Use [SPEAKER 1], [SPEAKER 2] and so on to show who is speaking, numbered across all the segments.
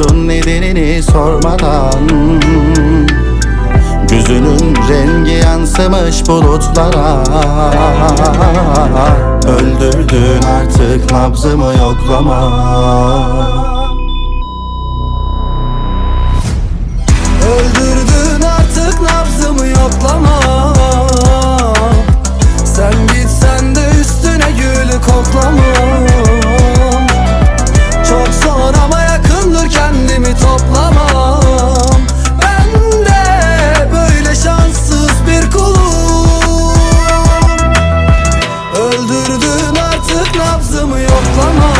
[SPEAKER 1] biliyorsun nedenini sormadan. Gözünün rengi yansımış bulutlara. Öldürdün artık nabzımı yoklama
[SPEAKER 2] nabzımı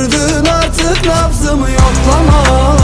[SPEAKER 2] Gördün artık nabzımı yoklama.